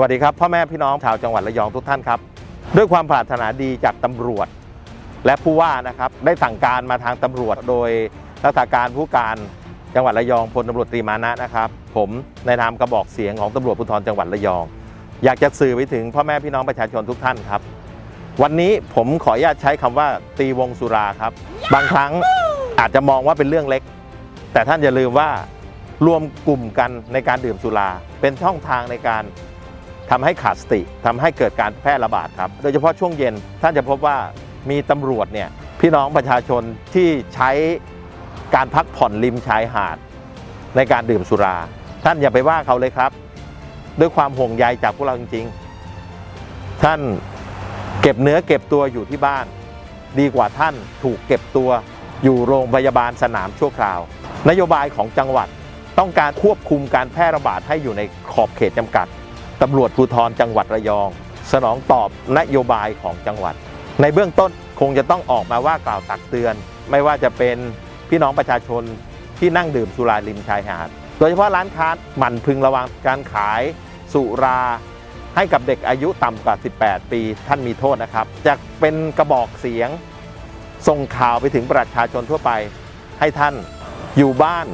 วัสดีครับพ่อแม่พี่น้องชาวจังหวัดระยองทุกท่านครับ ด้วยความปรารถนาดีจากตำรวจ และผู้ว่านะครับได้สั่งการมาทางตำรวจโดยรักษาการผู้การจังหวัดระยองพลตำรวจตรีมานะนะครับ ผมในนามกระบอกเสียงของตำรวจภูธรจังหวัดระยอง อยากจะสื่อไปถึงพ่อแม่พี่น้องประชาชนทุกท่านครับ วันนี้ผมขออนุญาตใช้คำว่าตีวงสุราครับ บางครั้งอาจจะมองว่าเป็นเรื่องเล็ก แต่ท่านอย่าลืมว่ารวมกลุ่มกันในการดื่มสุรา เป็นช่องทางในการ ทำให้ขาดสติทำให้เกิดการแพร่ระบาดครับ โดยเฉพาะช่วงเย็นท่านจะพบว่ามีตำรวจเนี่ยพี่น้องประชาชนที่ใช้การพักผ่อนริมชายหาด ในการดื่มสุรา ท่านอย่าไปว่าเขาเลยครับ ด้วยความห่วงใยจากพวกเราจริง ๆ ท่านเก็บเนื้อเก็บตัวอยู่ที่บ้าน ดีกว่าท่านถูกเก็บตัวอยู่โรงพยาบาลสนามชั่วคราว นโยบายของจังหวัดต้องการควบคุมการแพร่ระบาดให้อยู่ในขอบเขตจำกัด ตำรวจภูธรจังหวัดระยอง สนองตอบนโยบายของจังหวัด ในเบื้องต้นคงจะต้องออกมาว่ากล่าวตักเตือน ไม่ว่าจะเป็นพี่น้องประชาชนที่นั่งดื่มสุราริมชายหาด โดยเฉพาะร้านค้าหมั่นพึงระวังการขายสุราให้กับเด็กอายุต่ำกว่า 18 ปี ท่านมีโทษนะครับ จะเป็นกระบอกเสียง ส่งข่าวไปถึงประชาชนทั่วไป ให้ท่านอยู่บ้าน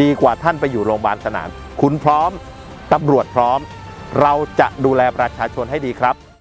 ดีกว่าท่านไปอยู่โรงพยาบาลสนาม คุณพร้อมตำรวจพร้อม เราจะดูแลประชาชนให้ดีครับ